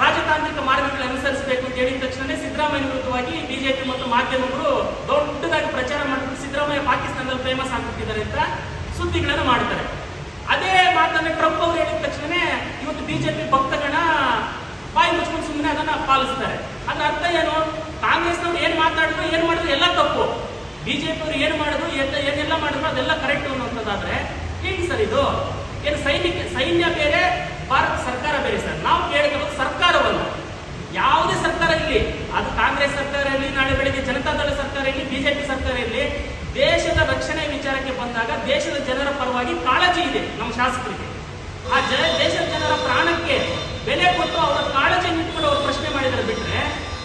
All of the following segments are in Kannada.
ರಾಜತಾಂತ್ರಿಕ ಮಾರ್ಗಗಳನ್ನು ಅನುಸರಿಸಬೇಕು ಅಂತ ಹೇಳಿದ ತಕ್ಷಣ ಸಿದ್ದರಾಮಯ್ಯ ವಿರುದ್ಧವಾಗಿ ಬಿಜೆಪಿ ಮತ್ತು ಮಾಧ್ಯಮಗಳು ದೊಡ್ಡದಾಗಿ ಪ್ರಚಾರ ಮಾಡಿಬಿಟ್ಟು ಸಿದ್ದರಾಮಯ್ಯ ಪಾಕಿಸ್ತಾನದಲ್ಲಿ ಫೇಮಸ್ ಆಗ್ಬಿಟ್ಟಿದ್ದಾರೆ ಅಂತ ಸುದ್ದಿಗಳನ್ನು ಮಾಡ್ತಾರೆ. ಅದೇ ಮಾತನ್ನ ಟ್ರಂಪ್ ಅವರು ಹೇಳಿದ ತಕ್ಷಣ ಇವತ್ತು ಬಿಜೆಪಿ ಭಕ್ತಗಳ ಬಾಯಿ ಮುಚ್ಕೊಂಡು ಸುಮ್ಮನೆ ಅದನ್ನ ಪಾಲಿಸ್ತಾರೆ. ಅದ್ರ ಅರ್ಥ ಏನು? ಕಾಂಗ್ರೆಸ್ನವ್ರು ಏನು ಮಾತಾಡಿದ್ರು, ಏನು ಮಾಡಿದ್ರು ಎಲ್ಲ ತಪ್ಪು. ಬಿಜೆಪಿ ಅವರು ಏನ್ ಮಾಡಿದ್ರು ಏನೆಲ್ಲ ಮಾಡಿದ್ರು ಅದೆಲ್ಲ ಕರೆಕ್ಟ್ ಅನ್ನುವಂಥದ್ದಾದ್ರೆ ಹೆಂಗ್ ಸರ್ ಇದು? ಏನು ಸೈನಿಕ ಜನತಾದಳ ಸರ್ಕಾರ ಇರಲಿ ಬಿಜೆಪಿ ಸರ್ಕಾರ ಇರಲಿ ದೇಶದ ರಕ್ಷಣೆ ವಿಚಾರಕ್ಕೆ ಬಂದಾಗ ದೇಶದ ಜನರ ಪರವಾಗಿ ಕಾಳಜಿ ಇದೆ ನಮ್ಮ ಶಾಸಕರಿಗೆ. ಆ ಜನ ದೇಶದ ಜನರ ಪ್ರಾಣಕ್ಕೆ ಬೆಲೆ ಕೊಟ್ಟು ಅವರ ಕಾಳಜಿ ಇಟ್ಕೊಂಡು ಅವರು ಪ್ರಶ್ನೆ ಮಾಡಿದರೆ ಬಿಟ್ರೆ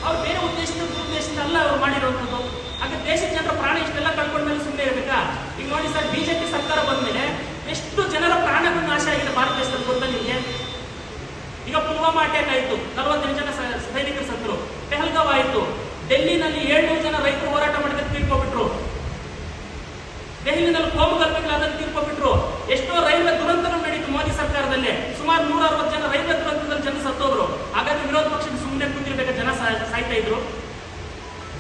ಅವ್ರು ಬೇರೆ ಉದ್ದೇಶದ ಉದ್ದೇಶದಿಂದ ಅಲ್ಲ ಅವರು ಮಾಡಿರುವಂಥದ್ದು ಹಾಗೆ ದೇಶದ ಜನರ ಪ್ರಾಣ ಇಷ್ಟೆಲ್ಲ ಕಳ್ಕೊಂಡ್ಮೇಲೆ ಸುಮ್ಮನೆ ಇರಬೇಕಾ? ಈಗ ನೋಡಿ ಸರ್, ಬಿಜೆಪಿ ಸರ್ಕಾರ ಬಂದ್ಮೇಲೆ ಎಷ್ಟು ಜನರ ಪ್ರಾಣಗಳು ನಾಶ ಆಗಿದೆ ಭಾರತ ದೇಶದಲ್ಲಿ ಗೊತ್ತಾ ನಿಮಗೆ? ಈಗ ಪುಲ್ವಾಮಾ ಅಟ್ಯಾಕ್ ಆಯಿತು. ನಲವತ್ತೆಂಟು ಜನ ಸೈನಿಕರು ಆಯಿತು ಡೆಲ್ಲಿನಲ್ಲಿ ಏಳ್ನೂರು ಜನ ರೈತರು ಹೋರಾಟ ಮಾಡಿದ್ರೆ ತೀರ್ಕೊಬಿಟ್ರು ದೆಹಲಿನಲ್ಲಿ ಕೋಮು ಅದನ್ನು ತೀರ್ಕೊಬಿಟ್ರು ಎಷ್ಟೋ ರೈಲ್ವೆ ದುರಂತಗಳು ನಡೀತು ಮೋದಿ ಸರ್ಕಾರದಲ್ಲಿ. ಸುಮಾರು ನೂರ ಅರವತ್ತು ಜನ ರೈಲ್ವೆ ದುರಂತದಲ್ಲಿ ಜನ ಸತ್ತೋದ್ರು. ಹಾಗಾಗಿ ವಿರೋಧ ಪಕ್ಷದ ಸುಮ್ಮನೆ ಕೂತಿರ್ಬೇಕು ಜನ ಸಾಯ್ತಾ ಇದ್ರು.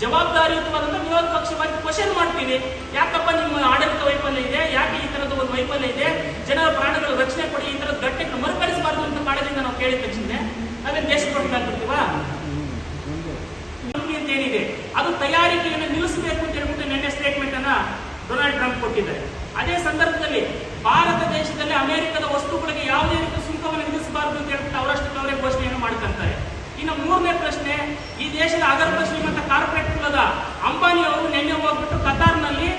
ಜವಾಬ್ದಾರಿಯುತವಾದಂತ ವಿರೋಧ ಪಕ್ಷವಾಗಿ ಕ್ವಶನ್ ಮಾಡ್ತೀವಿ ಯಾಕಪ್ಪ ನಿಮ್ಮ ಆಡಳಿತ ವೈಫಲ್ಯ ಇದೆ? ಯಾಕೆ ಈ ತರದ ಒಂದು ವೈಫಲ್ಯ ಇದೆ? ಜನರ ಪ್ರಾಣಗಳ ರಕ್ಷಣೆ ಕೊಡಿ, ಈ ತರದ ಘಟನೆಗಳು ಮರುಕಳಿಸಬಾರ್ದು ಅಂತ ಕಾಳಜಿಯಿಂದ ನಾವು ಕೇಳಿದ ತಕ್ಷಣ ದೇಶ ಅಂತ ಏನಿದೆ? ಅದು ತಯಾರಿಕೆಯನ್ನು ನಿಲ್ಲಿಸಬೇಕು ಅಂತ ಹೇಳ್ಬಿಟ್ಟು ನಿನ್ನೆ ಸ್ಟೇಟ್ಮೆಂಟ್ ಅನ್ನ ಡೊನಾಲ್ಡ್ ಟ್ರಂಪ್ ಕೊಟ್ಟಿದ್ದಾರೆ. ಅದೇ ಸಂದರ್ಭದಲ್ಲಿ ಭಾರತ ದೇಶದಲ್ಲಿ ಅಮೆರಿಕದ ವಸ್ತುಗಳಿಗೆ ಯಾವುದೇ ರೀತಿ ಸುಂಕವನ್ನು ವಿಧಿಸಬಾರದು ಅಂತ ಹೇಳ್ಬಿಟ್ಟು ಅವರಷ್ಟು ಅವರೇ ಘೋಷಣೆಯನ್ನು ಮಾಡ್ಕೊಂತಾರೆ. ಇನ್ನು ಮೂರನೇ ಪ್ರಶ್ನೆ, ಈ ದೇಶದ ಅಗರ್ಭ ಶ್ರೀಮಂತ ಕಾರ್ಪೊರೇಟ್ ಕುಲದ ಅಂಬಾನಿ ಅವರು ನಿನ್ನೆ ಹೋಗ್ಬಿಟ್ಟು ಕತಾರ್ನಲ್ಲಿ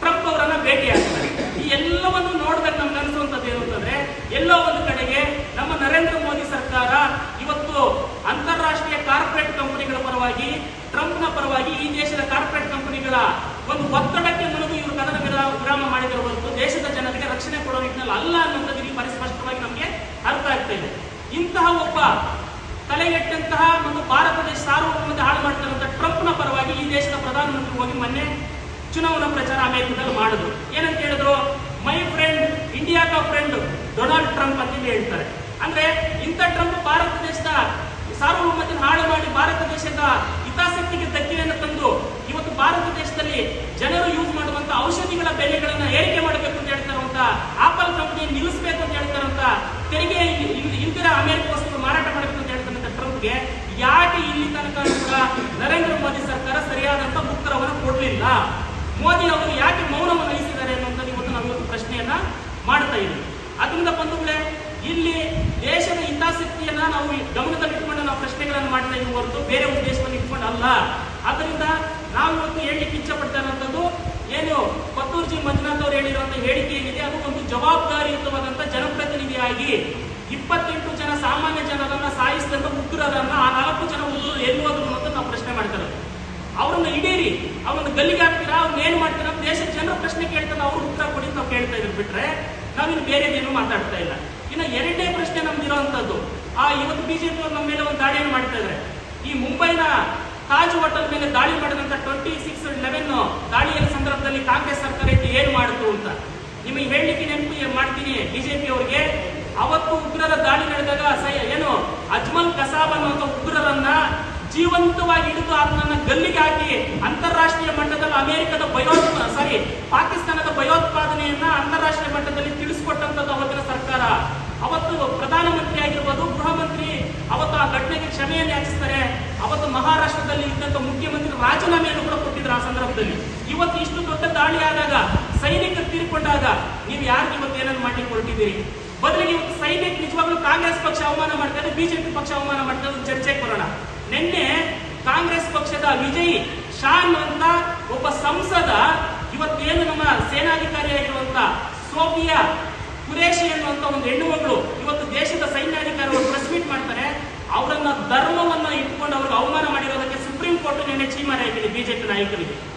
ಟ್ರಂಪ್ ಅವರನ್ನ ಭೇಟಿಯಾಗ್ತಾರೆ ಈ ಎಲ್ಲವನ್ನು ನೋಡಿದಾಗ ನಮ್ಗೆ ಅನಿಸುವಂಥದ್ದು ಏನು ಅಂತಂದ್ರೆ ಎಲ್ಲೋ ಒಂದು ಕಡೆಗೆ ನಮ್ಮ ನರೇಂದ್ರ ಮೋದಿ ಸರ್ಕಾರ ಇವತ್ತು ಅಂತಾರಾಷ್ಟ್ರೀಯ ಕಾರ್ಪೊರೇಟ್ ಕಂಪನಿಗಳ ಪರವಾಗಿ ಟ್ರಂಪ್ನ ಪರವಾಗಿ ಈ ದೇಶದ ಕಾರ್ಪೊರೇಟ್ ಕಂಪನಿಗಳ ಒಂದು ಒತ್ತಡಕ್ಕೆ ಮನಗು ಇವರು ಕದನ ವಿರಾ- ವಿರಾಮ ಮಾಡಿದರ ಹೊರತು ದೇಶದ ಜನರಿಗೆ ರಕ್ಷಣೆ ಕೊಡೋ ನಿಟ್ಟಿನಲ್ಲಿ ಅಲ್ಲ ಅನ್ನೋಂಥದ್ದು ಇಲ್ಲಿ ಪರಿಸ್ಪಷ್ಟವಾಗಿ ನಮಗೆ ಅರ್ಥ ಆಗ್ತಾ ಇದೆ ಇಂತಹ ಒಬ್ಬ ತಲೆಗೆಟ್ಟಂತಹ ಒಂದು ಭಾರತ ದೇಶ ಸಾರ್ವಭೌಮತೆ ಹಾಳು ಮಾಡ್ತಿರುವಂತಹ ಟ್ರಂಪ್ನ ಪರವಾಗಿ ಈ ದೇಶದ ಪ್ರಧಾನಮಂತ್ರಿ ಹೋಗಿ ಮೊನ್ನೆ ಚುನಾವಣಾ ಪ್ರಚಾರ ಅಮೆರಿಕದಲ್ಲಿ ಮಾಡಿದ್ರು. ಏನಂತ ಹೇಳಿದ್ರು? ಮೈ ಫ್ರೆಂಡ್ ಇಂಡಿಯಾ ಕಾ ಫ್ರೆಂಡ್ ಡೊನಾಲ್ಡ್ ಟ್ರಂಪ್ ಅಂತ ಹೇಳ್ತಾರೆ. ಅಂದ್ರೆ ಇಂಥ ಟ್ರಂಪ್ ಭಾರತ ದೇಶದ ಸಾರ್ವಭೌಮತೆ ಹಾಳು ಮಾಡಿ ಭಾರತ ದೇಶದ ಹಿತಾಸಕ್ತಿಗೆ ಧಕ್ಕೆಯನ್ನು ತಂದು ಇವತ್ತು ಭಾರತ ದೇಶದಲ್ಲಿ ಜನರು ಯೂಸ್ ಮಾಡುವಂತ ಔಷಧಿಗಳ ಬೆಲೆಗಳನ್ನ ಏರಿಕೆ ಮಾಡಬೇಕು ಅಂತ ಆಪಲ್ ಕಂಪನಿ ನಿಲ್ಲಿಸಬೇಕು ತೆರಿಗೆ ಇಂದಿನ ಅಮೆರಿಕ ವಸ್ತುಗಳು ಮಾರಾಟ ಮಾಡಬೇಕು ಅಂತ ಹೇಳ್ತಕ್ಕಂಥ ಟ್ರಂಪ್ಗೆ ಯಾಕೆ ಇಲ್ಲಿ ತನಕ ನರೇಂದ್ರ ಮೋದಿ ಸರ್ಕಾರ ಸರಿಯಾದಂತ ಉತ್ತರವನ್ನು ಕೊಡಲಿಲ್ಲ? ಮೋದಿ ಅವರು ಯಾಕೆ ಮೌನವನ್ನು ವಹಿಸಿದ್ದಾರೆ ಅನ್ನುವಂಥದ್ದು ಇವತ್ತು ನಾವು ಪ್ರಶ್ನೆಯನ್ನ ಮಾಡ್ತಾ ಇದ್ದೀವಿ. ಅದರಿಂದ ಬಂಧುಗಳೇ ಇಲ್ಲಿ ದೇಶದ ಹಿತಾಸಕ್ತಿಯನ್ನ ನಾವು ಗಮನದಲ್ಲಿಟ್ಟುಕೊಂಡು ನಾವು ಪ್ರಶ್ನೆಗಳನ್ನು ಮಾಡ್ತಾ ಇದ್ದೀವಿ ಹೊರತು ಬೇರೆ ಉದ್ದೇಶವನ್ನು ಇಟ್ಕೊಂಡು ಅಲ್ಲ ಆದ್ದರಿಂದ ನಾವು ಇವತ್ತು ಹೇಳಲಿಕ್ಕೆ ಇಚ್ಛೆ ಪಡ್ತಾ ಇರುವಂಥದ್ದು ಏನು ಪತ್ತೂರ್ಜಿ ಮಂಜುನಾಥ್ ಅವರು ಹೇಳಿರುವಂತಹ ಹೇಳಿಕೆ ಏನಿದೆ? ಅದು ಒಂದು ಜವಾಬ್ದಾರಿಯುತವಾದಂತ ಜನಪ್ರತಿನಿಧಿಯಾಗಿ ಇಪ್ಪತ್ತೆಂಟು ಜನ ಸಾಮಾನ್ಯ ಜನರನ್ನ ಸಾಯಿಸಿದಂತ ಉಗ್ರರನ್ನ ಆ ನಾಲ್ಕು ಜನ ಉಗ್ರರು ಹೋದ್ರು ಅಂತ ನಾವು ಪ್ರಶ್ನೆ ಮಾಡ್ತಾರೆ. ಅವ್ರನ್ನ ಇಡೀರಿ ಅವ್ರನ್ನ ಗಲ್ಲಿಗೆ ಹಾಕ್ತೀರಾ, ಅವ್ರನ್ನ ಏನ್ ಮಾಡ್ತೀರಾ ದೇಶ ದೇಶದ ಜನರ ಪ್ರಶ್ನೆ ಕೇಳ್ತಾರೆ, ಅವ್ರು ಉತ್ತರ ಕೊಡಿ ನಾವು ಕೇಳ್ತಾ ಇದ್ರು ಬಿಟ್ರೆ ನಾವಿನ್ನು ಬೇರೆದೇನು ಮಾತಾಡ್ತಾ ಇಲ್ಲ. ಇನ್ನು ಎರಡನೇ ಪ್ರಶ್ನೆ ನಮ್ದಿರೋಂಥದ್ದು ಆ ಇವತ್ತು ಬಿಜೆಪಿ ಅವ್ರು ನಮ್ಮ ಮೇಲೆ ಒಂದು ದಾಳಿಯನ್ನು ಮಾಡ್ತಾ ಇದ್ದಾರೆ ಈ ಮುಂಬೈನ ತಾಜ್ ಹೋಟೆಲ್ ಮೇಲೆ ದಾಳಿ ಮಾಡಿದಂತ ಟ್ವೆಂಟಿ ಸಿಕ್ಸ್ ಲೆವೆನ್ ದಾಳಿಯ ಸಂದರ್ಭದಲ್ಲಿ ಕಾಂಗ್ರೆಸ್ ಸರ್ಕಾರ ಏನ್ ಮಾಡಿತು ಅಂತ. ನಿಮಗೆ ಹೇಳಲಿಕ್ಕೆ ನೆನಪು ಮಾಡ್ತೀನಿ ಬಿಜೆಪಿ ಅವರಿಗೆ. ಅವತ್ತು ಉಗ್ರರ ದಾಳಿ ನಡೆದಾಗ ಏನು? ಅಜ್ಮಲ್ ಕಸಾಬ್ ಅನ್ನುವಂಥ ಉಗ್ರರನ್ನ ಜೀವಂತವಾಗಿ ಹಿಡಿದು ಅದನ್ನ ಗಲ್ಲಿಗೆ ಹಾಕಿ ಅಂತಾರಾಷ್ಟ್ರೀಯ ಮಟ್ಟದಲ್ಲಿ ಅಮೆರಿಕದ ಭಯೋ ಸಾರಿ ಪಾಕಿಸ್ತಾನದ ಭಯೋತ್ಪಾದನೆಯನ್ನ ಅಂತಾರಾಷ್ಟ್ರೀಯ ಮಟ್ಟದಲ್ಲಿ ತಿಳಿಸಿಕೊಟ್ಟಂತದ್ದು ಅವತ್ತಿನ ಸರ್ಕಾರ. ಅವತ್ತು ಪ್ರಧಾನಮಂತ್ರಿ ಆಗಿರ್ಬೋದು ಗೃಹ ಮಂತ್ರಿ ಅವತ್ತು ಆ ಘಟನೆಗೆ ಕ್ಷಮೆಯನ್ನು ಯಾಚಿಸ್ತಾರೆ. ಅವತ್ತು ಮಹಾರಾಷ್ಟ್ರದಲ್ಲಿ ಇದ್ದಂತ ಮುಖ್ಯಮಂತ್ರಿ ರಾಜೀನಾಮೆಯನ್ನು ಕೂಡ ಕೊಟ್ಟಿದ್ರು ಆ ಸಂದರ್ಭದಲ್ಲಿ. ಇವತ್ತು ಇಷ್ಟು ದೊಡ್ಡ ದಾಳಿ ಆದಾಗ, ಸೈನಿಕರು ತೀರ್ಕೊಂಡಾಗ, ನೀವು ಯಾರು ಇವತ್ತು ಏನನ್ನು ಮಾಡ್ಲಿಕ್ಕೆ ಹೊರಟಿದ್ದೀರಿ ಬದಲಿಗೆ ಇವತ್ತು ಸೈನಿಕ ನಿಜವಾಗ್ಲೂ ಕಾಂಗ್ರೆಸ್ ಪಕ್ಷ ಅವಮಾನ ಮಾಡ್ತಾ ಇದೆ ಬಿಜೆಪಿ ಪಕ್ಷ ಅವಮಾನ ಮಾಡ್ತಾ ಇದೆ ಚರ್ಚೆಗೆ ಬರೋಣ ನಿನ್ನೆ ಕಾಂಗ್ರೆಸ್ ಪಕ್ಷದ ವಿಜಯ್ ಶಾ ಅನ್ನುವಂತ ಒಬ್ಬ ಸಂಸದ ಇವತ್ತೇನು ನಮ್ಮ ಸೇನಾಧಿಕಾರಿಯಾಗಿರುವಂತ ಸೋಫಿಯಾ ಕುರೇಶಿ ಅನ್ನುವಂತ ಒಂದು ಹೆಣ್ಣು ಮಗಳು ಇವತ್ತು ದೇಶದ ಸೈನ್ಯಾಧಿಕಾರಿ ಪ್ರೆಸ್ ಮೀಟ್ ಮಾಡ್ತಾರೆ. ಅವರನ್ನ ಧರ್ಮವನ್ನ ಇಟ್ಕೊಂಡು ಅವ್ರಿಗೆ ಅವಮಾನ ಮಾಡಿರೋದಕ್ಕೆ ಸುಪ್ರೀಂ ಕೋರ್ಟ್ ನಿನ್ನೆ ಚೀಮಾರಿ ಬಿಜೆಪಿ ನಾಯಕರಿಗೆ.